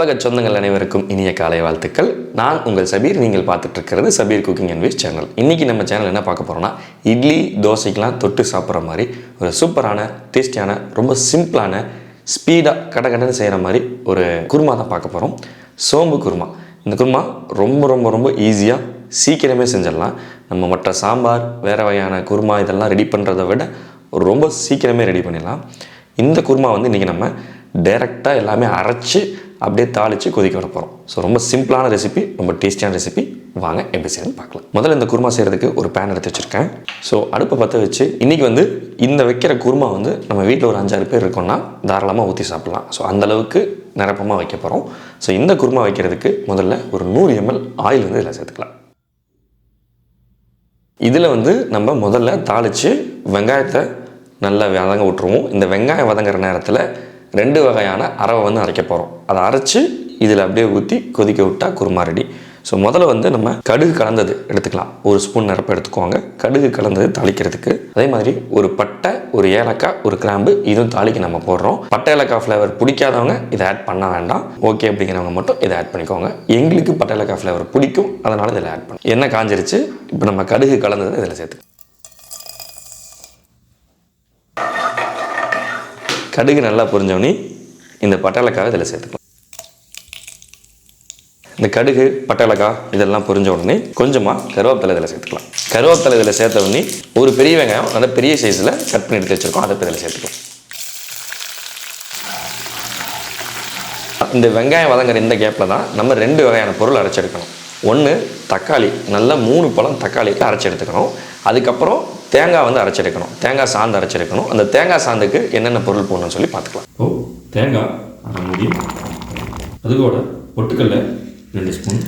உலக சொந்தங்கள் அனைவருக்கும் இனிய காலை வாழ்த்துக்கள். நான் உங்கள் சபீர் நீங்கள் பார்த்துட்டு இருக்கிறது Sabeer cooking and waste channel இன்றைக்கி நம்ம சேனல் என்ன பார்க்க போகிறோம்னா இட்லி தோசைக்கெலாம் தொட்டு சாப்பிட்ற மாதிரி ஒரு சூப்பரான டேஸ்டியான ரொம்ப சிம்பிளான ஸ்பீடாக கடகடன்னு செய்கிற மாதிரி ஒரு குருமா தான் பார்க்க போகிறோம் சோம்பு குருமா. இந்த குருமா ரொம்ப ரொம்ப ரொம்ப ஈஸியாக சீக்கிரமே செஞ்சிடலாம். நம்ம மற்ற சாம்பார் வேறு வகையான குருமா இதெல்லாம் ரெடி பண்ணுறதை விட ரொம்ப சீக்கிரமே ரெடி பண்ணிடலாம். இந்த குருமா வந்து இன்றைக்கி நம்ம டைரெக்டாக எல்லாமே அரைச்சி அப்படியே தாளித்து கொதிக்க விட போகிறோம் ஸோ ரொம்ப சிம்பிளான ரெசிபி ரொம்ப டேஸ்டியான ரெசிபி வாங்க எப்படி செய்யணும்னு பார்க்கலாம். முதல்ல இந்த குருமா செய்கிறதுக்கு ஒரு பேன் எடுத்து வச்சுருக்கேன். ஸோ அடுப்பை பற்ற வச்சு இன்றைக்கி வந்து இந்த வைக்கிற குருமா வந்து நம்ம வீட்டில் ஒரு அஞ்சாறு பேர் இருக்கோம்னா தாராளமாக ஊற்றி சாப்பிட்லாம். ஸோ அந்தளவுக்கு நிரப்பமாக வைக்க போகிறோம் ஸோ இந்த குருமா வைக்கிறதுக்கு முதல்ல ஒரு நூறு எம்எல் ஆயில் வந்து இதில் சேர்த்துக்கலாம். இதில் வந்து நம்ம முதல்ல தாளித்து வெங்காயத்தை நல்லா வதங்க விட்டுருவோம். இந்த வெங்காயம் வதங்குற நேரத்தில் ரெண்டு வகையான அரவை வந்து அரைக்க போகிறோம் அதை அரைச்சி இதில் அப்படியே ஊற்றி கொதிக்க விட்டால் குருமா ரெடி ஸோ முதல்ல வந்து நம்ம கடுகு கலந்தது எடுத்துக்கலாம். ஒரு ஸ்பூன் நிரப்ப எடுத்துக்குவாங்க கடுகு கலந்தது தாளிக்கிறதுக்கு. அதே மாதிரி ஒரு பட்டை ஒரு ஏலக்காய் ஒரு கிராம்பு இதுவும் தாளிக்கு நம்ம போடுறோம். பட்டை ஏலக்காய் ஃப்ளேவர் பிடிக்காதவங்க இதை ஆட் பண்ண வேண்டாம். ஓகே அப்படிங்கிறவங்க மட்டும் இதை ஆட் பண்ணிக்கோங்க. எங்களுக்கு பட்டை ஏலக்காய் ஃப்ளேவர் பிடிக்கும். அதனால் இதில் ஆட் பண்ணி என்ன காஞ்சிருச்சு. இப்போ நம்ம கடுகு கலந்தது இதில் சேர்த்து கடுகு நல்லா பொரிஞ்சவனே இந்த பட்டலக்காவை இதில் சேர்த்துக்கலாம். இந்த கடுகு பட்டலக்காய் இதெல்லாம் புரிஞ்ச உடனே கொஞ்சமாக கருவேப்பிலை இதில் சேர்த்துக்கலாம். கருவேப்பிலை இதில் சேர்த்த உடனே ஒரு பெரிய வெங்காயம் அந்த பெரிய சைஸில் கட் பண்ணி எடுத்து வச்சுருக்கோம். அதை இதில் சேர்த்துக்கலாம். இந்த வெங்காயம் வதங்குற இந்த கேப்பில் தான் நம்ம ரெண்டு வகையான பொருள் அரைச்செடுக்கணும் ஒன்று தக்காளி நல்லா மூணு பழம் தக்காளி அரைச்சி எடுத்துக்கணும். அதுக்கப்புறம் தேங்காய் வந்து அரைச்செடுக்கணும் தேங்காய் சாந்து அரைச்செடுக்கணும் அந்த தேங்காய் சாந்துக்கு என்னென்ன பொருள் போடணும்னு சொல்லி பார்த்துக்கலாம். ஓ தேங்காய் அரை மூடி அது கூட பொட்டுக்கல்ல ரெண்டு ஸ்பூன்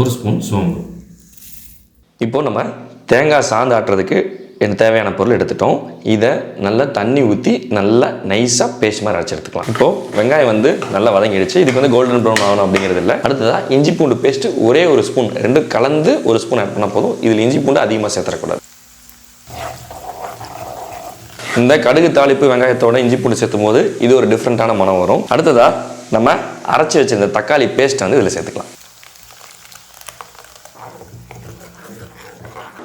ஒரு ஸ்பூன் சோம்பு. இப்போ நம்ம தேங்காய் சாந்து ஆட்டுறதுக்கு எனக்கு தேவையான பொருள் எடுத்துட்டோம். இதை நல்லா தண்ணி ஊற்றி நல்லா நைஸாக பேஸ்ட் மாதிரி அரைச்சி எடுத்துக்கலாம். இப்போது வெங்காயம் வந்து நல்லா வதங்கிடுச்சு. இதுக்கு வந்து கோல்டன் ப்ரௌன் ஆகணும் அப்படிங்கிறது இல்லை. அடுத்ததாக இஞ்சி பூண்டு பேஸ்ட்டு ஒரே ஒரு ஸ்பூன் ரெண்டு கலந்து ஒரு ஸ்பூன் ஆட் பண்ணால் போதும். இதில் இஞ்சி பூண்டு அதிகமாக சேர்த்துறக்கூடாது. இந்த கடுகு தாளிப்பு வெங்காயத்தோட இஞ்சி பூண்டு சேர்த்தும் போது இது ஒரு டிஃப்ரெண்ட்டான மனம் வரும். அடுத்ததாக நம்ம அரைச்சி வச்சிருந்த தக்காளி பேஸ்ட் வந்து இதில் சேர்த்துக்கலாம்.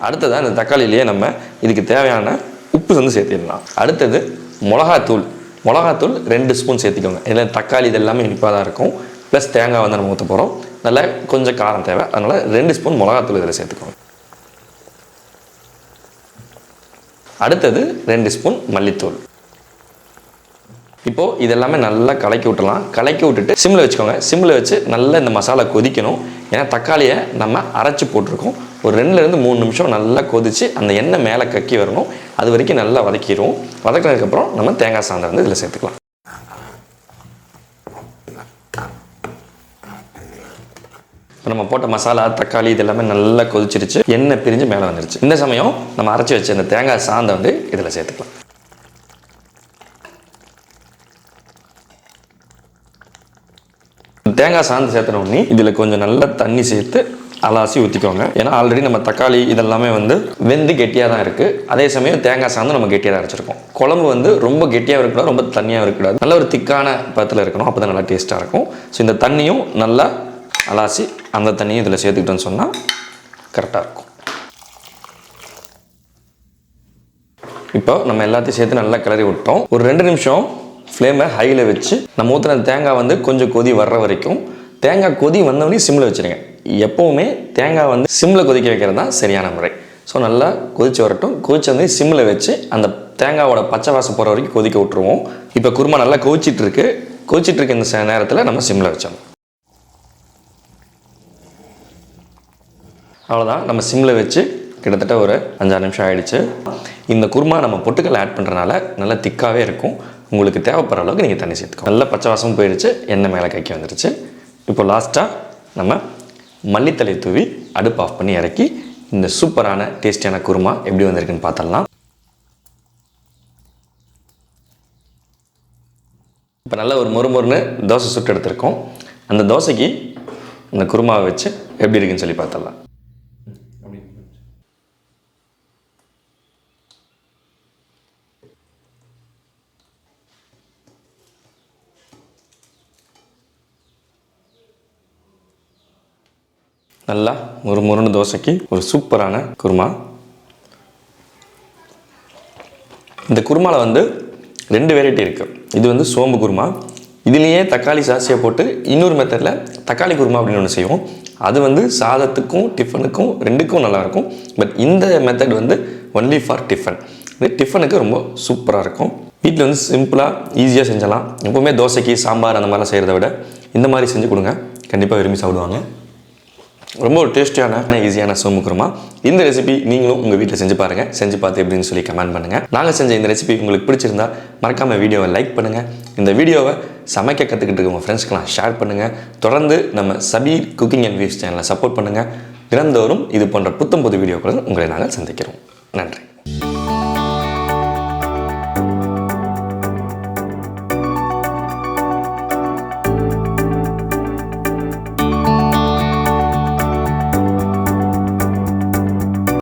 அடுத்ததாக இந்த தக்காளிலேயே நம்ம இதுக்கு தேவையான உப்பு வந்து சேர்த்திடலாம். அடுத்தது மிளகாத்தூள். மிளகாத்தூள் ரெண்டு ஸ்பூன் சேர்த்திக்கோங்க. இதில் தக்காளி இது எல்லாமே இனிப்பாக தான் இருக்கும். ப்ளஸ் தேங்காய் வந்து நம்ம ஊற்ற போகிறோம் நல்லா கொஞ்சம் காரம் தேவை. அதனால் ரெண்டு ஸ்பூன் மிளகாத்தூள் இதில் சேர்த்துக்கோங்க. அடுத்தது ரெண்டு ஸ்பூன் மல்லித்தூள். இப்போது இதெல்லாமே நல்லா கலக்கி விட்டுலாம் கலக்கி விட்டுட்டு சிம்மில் வச்சுக்கோங்க. சிம்மில் வச்சு நல்லா இந்த மசாலா கொதிக்கணும். ஏன்னா தக்காளியை நம்ம அரைச்சி போட்டிருக்கோம். ஒரு ரெண்டுலேருந்து மூணு நிமிஷம் நல்லா கொதித்து அந்த எண்ணெய் மேலே கக்கி வரணும். அது வரைக்கும் நல்லா வதக்கிடுவோம் வதக்கினதுக்கப்புறம் நம்ம தேங்காய் சாந்தை வந்து இதில் சேர்த்துக்கலாம். நம்ம போட்ட மசாலா தக்காளி இது எல்லாமே நல்லா கொதிச்சிருச்சு. எண்ணெய் பிரிஞ்சு மேலே வந்துருச்சு. இந்த சமயம் நம்ம அரைச்சி வச்ச இந்த தேங்காய் சாந்தை வந்து இதில் சேர்த்துக்கலாம். தேங்காய் சாந்து சேர்த்துன உடனே இதில் கொஞ்சம் நல்லா தண்ணி சேர்த்து அலாசி ஊற்றிக்கோங்க ஏன்னா ஆல்ரெடி நம்ம தக்காளி இதெல்லாமே வந்து வெந்து கெட்டியாக தான் இருக்குது அதே சமயம் தேங்காய் சாந்து நம்ம கெட்டியாக தான் அரைச்சிருக்கோம். குழம்பு வந்து ரொம்ப கெட்டியாக இருக்கக்கூடாது ரொம்ப தண்ணியாக இருக்கக்கூடாது. நல்ல ஒரு திக்கான பத்தில் இருக்கணும். அப்போ தான் நல்லா டேஸ்ட்டாக இருக்கும். ஸோ இந்த தண்ணியும் நல்லா அலாசி அந்த தண்ணியும் இதில் சேர்த்துக்கிட்டோன்னு சொன்னால் கரெக்டாக இருக்கும். இப்போ நம்ம எல்லாத்தையும் சேர்த்து நல்லா கிளறி விட்டோம். ஒரு ரெண்டு நிமிஷம் ஃப்ளேமை ஹையில் வச்சு நம்ம ஊற்றுன தேங்காய் வந்து கொஞ்சம் கொதி வர்ற வரைக்கும் தேங்காய் கொதி வந்தவொடனே சிம்மில் வச்சுருங்க. எப்போவுமே தேங்காய் வந்து சிம்மில் கொதிக்க வைக்கிறது தான் சரியான முறை. ஸோ நல்லா கொதிச்சு வரட்டும். கொதிச்சு வந்து சிம்மில் வச்சு அந்த தேங்காவோட பச்சை வாசம் போகிற வரைக்கும் கொதிக்க விட்டுருவோம். இப்போ குருமா நல்லா கொதிச்சிட்டு இருக்கு. கொதிச்சிட்டு இருக்க இந்த ச- நேரத்தில் நம்ம சிம்மில் வச்சோம் அவ்வளோதான் நம்ம சிம்மில் வச்சு கிட்டத்தட்ட ஒரு அஞ்சாறு நிமிஷம் ஆகிடுச்சு இந்த குருமா நம்ம பொட்டுக்கல் ஆட் பண்ணுறனால நல்லா திக்காகவே இருக்கும். உங்களுக்கு தேவைப்படுற அளவுக்கு நீங்கள் தண்ணி சேர்த்துக்கோ நல்லா பச்சை வாசமும் போயிடுச்சு. எண்ணெய் மேலே கைக்கி வந்துடுச்சு இப்போ லாஸ்ட்டாக நம்ம மல்லித்தலை தூவி அடுப்பு ஆஃப் பண்ணி இறக்கி இந்த சூப்பரான டேஸ்டியான குருமா எப்படி வந்திருக்குன்னு பார்த்தலாம் இப்போ நல்ல ஒரு மொறுமொறுன்னு தோசை சுட்டு எடுத்திருக்கோம். அந்த தோசைக்கு இந்த குருமாவை வச்சு எப்படி இருக்குன்னு சொல்லி பார்த்தலாம் நல்லா ஒரு முருண்டு தோசைக்கு ஒரு சூப்பரான குருமா. இந்த குருமாவில் வந்து ரெண்டு வெரைட்டி இருக்குது இது வந்து சோம்பு குருமா. இதுலேயே தக்காளி சாசியை போட்டு இன்னொரு மெத்தடில் தக்காளி குருமா அப்படின்னு ஒன்று செய்வோம். அது வந்து சாதத்துக்கும் டிஃபனுக்கும் ரெண்டுக்கும் நல்லாயிருக்கும் பட் இந்த மெத்தட் வந்து ஒன்லி ஃபார் டிஃபன் இது டிஃபனுக்கு ரொம்ப சூப்பராக இருக்கும். வீட்டில் வந்து சிம்பிளாக ஈஸியாக செஞ்சலாம் எப்போவுமே தோசைக்கு சாம்பார் அந்த மாதிரிலாம் செய்கிறத விட இந்த மாதிரி செஞ்சு கொடுங்க. கண்டிப்பாக விரும்பி சாப்பிடுவாங்க. ரொம்ப ஒரு டேஸ்டியான ஈஸியான சோமுக்குருமா குருமா. இந்த ரெசிபி நீங்களும் உங்கள் வீட்டில் செஞ்சு பாருங்கள் செஞ்சு பார்த்து எப்படின்னு சொல்லி கமெண்ட் பண்ணுங்கள் நாங்கள் செஞ்ச இந்த ரெசிபி உங்களுக்கு பிடிச்சிருந்தா மறக்காமல் வீடியோவை லைக் பண்ணுங்கள் இந்த வீடியோவை சமைக்க கற்றுக்கிட்டு இருக்க உங்கள் ஃப்ரெண்ட்ஸ்க்கெலாம் ஷேர் பண்ணுங்கள் தொடர்ந்து நம்ம சபீர் குக்கிங் அண்ட் வியூஸ் சேனலை சப்போர்ட் பண்ணுங்கள் தினந்தோறும் இது போன்ற புத்தம் புது வீடியோக்களுடன் உங்களை நாங்கள் சந்திக்கிறோம். நன்றி.